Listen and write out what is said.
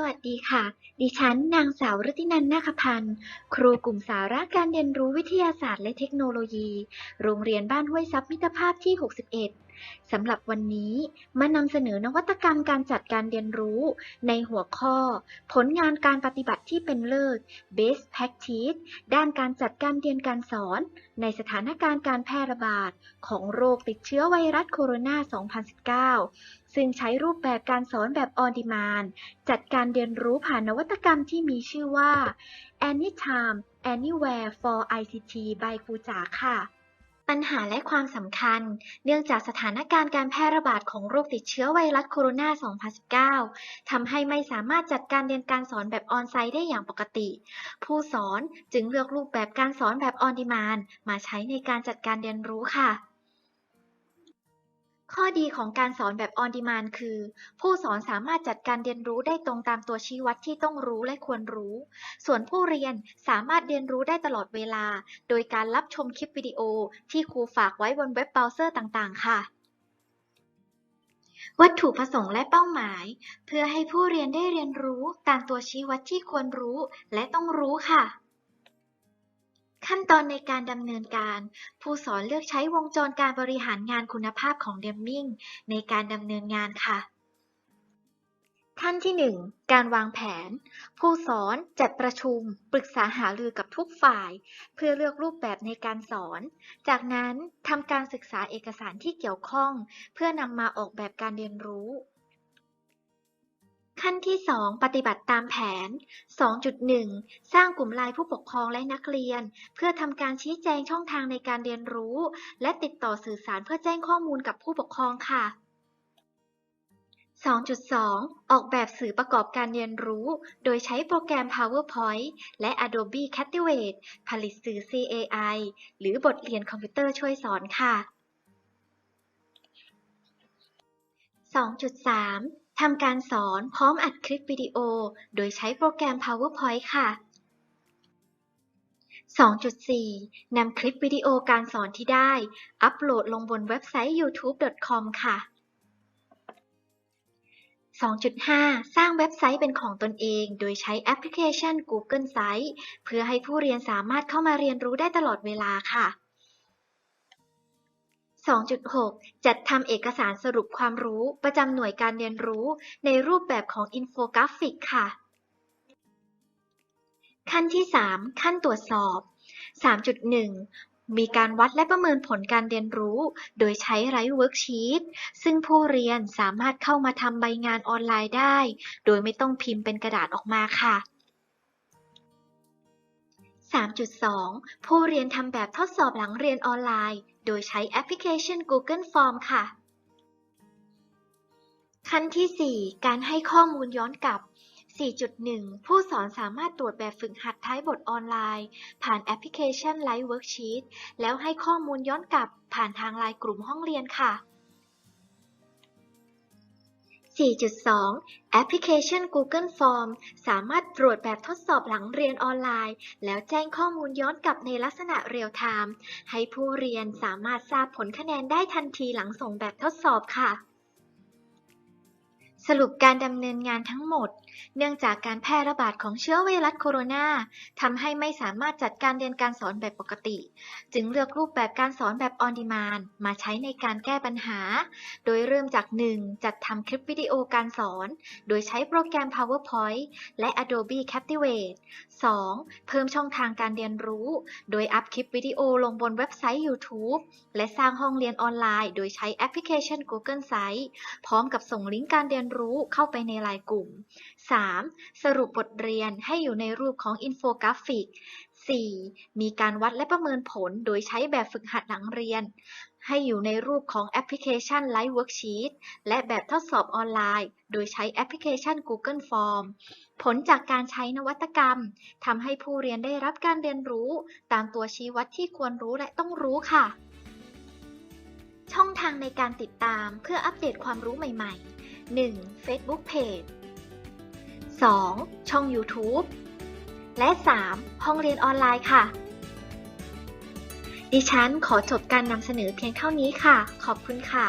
สวัสดีค่ะ ดิฉัน นางสาวฤตินันท์นาคพันธ์ ครูกลุ่มสาระการเรียนรู้วิทยาศาสตร์และเทคโนโลยี โรงเรียนบ้านห้วยซับมิตรภาพที่ 61 สำหรับวันนี้มานำเสนอนวัตกรรมการจัดการเรียนรู้ ในหัวข้อ ผลงานการปฏิบัติที่เป็นเลิศ Best Practice ด้านการจัดการเรียนการสอน ในสถานการณ์การแพร่ระบาด ของโรคติดเชื้อไวรัสโคโรนา 2019 ซึ่งใช้รูปแบบการสอนแบบ on demand จัดการเรียนรู้ผ่านนวัตกรรมที่มีชื่อว่า Anytime Anywhere for ICT by ครูจ๋าค่ะ ปัญหาและความสำคัญ เนื่องจากสถานการณ์การแพร่ระบาดของโรคติดเชื้อไวรัสโคโรนา 2019 ทำให้ไม่สามารถจัดการเรียนการสอนแบบออนไซต์ได้อย่างปกติ ผู้สอนจึงเลือกรูปแบบการสอนแบบออนดีมานมาใช้ในการจัดการเรียนรู้ค่ะ ข้อดีของการสอนแบบ on demand คือ ผู้สอนสามารถจัดการเรียนรู้ได้ตรงตามตัวชี้วัดที่ต้องรู้และควรรู้ ส่วนผู้เรียนสามารถเรียนรู้ได้ตลอดเวลา โดยการรับชมคลิปวิดีโอที่ครูฝากไว้บนเว็บเบราว์เซอร์ต่างๆ ค่ะ วัตถุประสงค์และเป้าหมาย เพื่อให้ผู้เรียนได้เรียนรู้ตามตัวชี้วัดที่ควรรู้และต้องรู้ค่ะ ขั้นตอนในการดำเนินการ ผู้สอนเลือกใช้วงจรการบริหารงานคุณภาพของเดมมิงในการดำเนินงานค่ะ ขั้นที่ 1 การวางแผน ผู้สอนจัดประชุม ปรึกษาหารือกับทุกฝ่าย เพื่อเลือกรูปแบบในการสอน จากนั้นทำการศึกษาเอกสารที่เกี่ยวข้อง เพื่อนำมาออกแบบการเรียนรู้ ขั้นที่ 2 ปฏิบัติตามแผน 2.1 สร้างกลุ่มไลน์ผู้ปกครองและนักเรียน เพื่อทำการชี้แจงช่องทางในการเรียนรู้ และติดต่อสื่อสารเพื่อแจ้งข้อมูลกับผู้ปกครองค่ะ 2.2 ออกแบบสื่อประกอบการเรียนรู้ โดยใช้โปรแกรม PowerPoint และ Adobe Captivate ผลิตสื่อ CAI หรือบทเรียนคอมพิวเตอร์ช่วยสอนค่ะ 2.3 ทำการสอนพร้อมอัดคลิปวิดีโอ โดยใช้โปรแกรม PowerPoint ค่ะ 2.4 นำคลิปวิดีโอการสอนที่ได้ อัปโหลดลงบนเว็บไซต์ youtube.com ค่ะ 2.5 สร้างเว็บไซต์เป็นของตนเอง โดยใช้แอปพลิเคชัน Google Sites เพื่อให้ผู้เรียนสามารถเข้ามาเรียนรู้ได้ตลอดเวลาค่ะ 2.6 จัดทำเอกสารสรุปความรู้ประจำหน่วยการเรียนรู้ในรูปแบบของอินโฟกราฟิกค่ะ ขั้นที่ 3 ขั้นตรวจสอบ 3.1 มีการวัดและประเมินผลการเรียนรู้ โดยใช้ไรเวิร์กชีตซึ่งผู้เรียนสามารถเข้ามาทำใบงานออนไลน์ได้ โดยไม่ต้องพิมพ์เป็นกระดาษออกมาค่ะ 3.2 ผู้เรียนทำแบบทดสอบหลังเรียนออนไลน์ โดยใช้แอปพลิเคชัน Google Form ค่ะ ขั้นที่ 4 การให้ข้อมูลย้อนกลับ 4.1 ผู้สอนสามารถตรวจแบบฝึกหัดท้ายบทออนไลน์ ผ่านแอปพลิเคชัน Live Worksheet แล้วให้ข้อมูลย้อนกลับผ่านทางไลน์กลุ่มห้องเรียนค่ะ 4.2 แอปพลิเคชัน Google Form สามารถตรวจแบบทดสอบหลังเรียนออนไลน์ แล้วแจ้งข้อมูลย้อนกลับในลักษณะเรียลไทม์ให้ผู้เรียนสามารถทราบผลคะแนนได้ทันทีหลังส่งแบบทดสอบค่ะ สรุปการดำเนินงานทั้งหมด เนื่องจากการแพร่ระบาดของเชื้อไวรัสโคโรนาทำให้ไม่สามารถจัดการเรียนการสอนแบบปกติ จึงเลือกรูปแบบการสอนแบบ on demand มาใช้ในการแก้ปัญหา โดยเริ่มจาก 1. จัดทำคลิปวิดีโอการสอน โดยใช้โปรแกรม PowerPoint และ Adobe Captivate 2. เพิ่มช่องทางการเรียนรู้ โดยอัพคลิปวิดีโอลงบนเว็บไซต์ YouTube และสร้างห้องเรียนออนไลน์ โดยใช้แอปพลิเคชัน Google Sites พร้อมกับส่งลิงก์การเรียนรู้รู้เข้าไปในไลน์กลุ่ม 3. สรุปบทเรียนให้อยู่ในรูปของอินโฟกราฟิก 4. มีการวัดและประเมินผลโดยใช้แบบฝึกหัดหลังเรียน ให้อยู่ในรูปของแอปพลิเคชัน Live Worksheet และแบบทดสอบออนไลน์ โดยใช้แอปพลิเคชัน Google Form ผลจากการใช้นวัตกรรมทำให้ผู้เรียนได้รับการเรียนรู้ตามตัวชี้วัดที่ควรรู้และต้องรู้ค่ะ ช่องทางในการติดตามเพื่ออัปเดตความรู้ใหม่ ๆ 1. Facebook Page 2. ช่อง YouTube และ 3. ห้องเรียนออนไลน์ค่ะ ดิฉันขอจบการนำเสนอเพียงเท่านี้ค่ะ ขอบคุณค่ะ